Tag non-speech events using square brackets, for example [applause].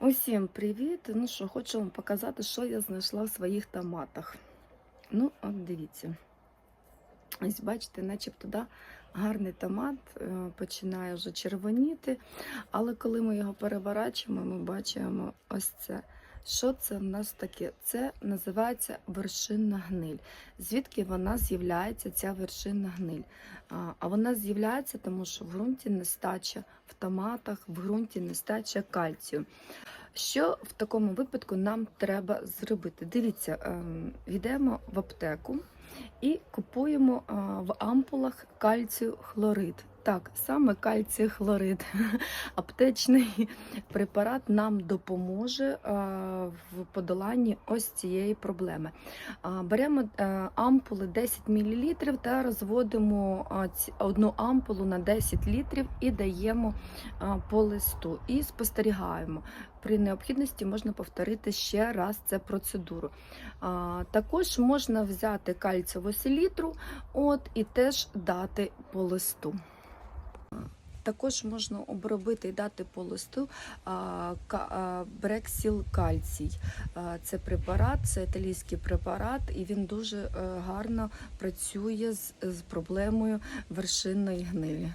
Усім привіт! Ну що, хочу вам показати, що я знайшла в своїх томатах. Ну, от дивіться. Ось бачите, начебто да, гарний томат е, починає вже червоніти, але коли ми його переворачуємо, ми бачимо ось це. Що це в нас таке? Це називається вершинна гниль. Звідки вона з'являється, ця вершинна гниль? А, вона з'являється, тому що в ґрунті нестача, в томатах, в ґрунті нестача кальцію. Що в такому випадку нам треба зробити? Дивіться, ем, йдемо в аптеку і купуємо в ампулах кальцію хлорид. Так, саме кальцію хлорид. [laughs] Аптечний препарат нам допоможе в подоланні ось цієї проблеми. Беремо е, ампули 10 мл та розводимо одну ампулу на 10 літрів і даємо по листу. І спостерігаємо. При необхідності можна повторити ще раз цю процедуру. А, також можна взяти кальцієву селітру от, і теж дати по листу. Також можна обробити і дати по листу брексіл кальцій. Це препарат, це італійський препарат, і він дуже е, гарно працює з проблемою вершинної гнилі.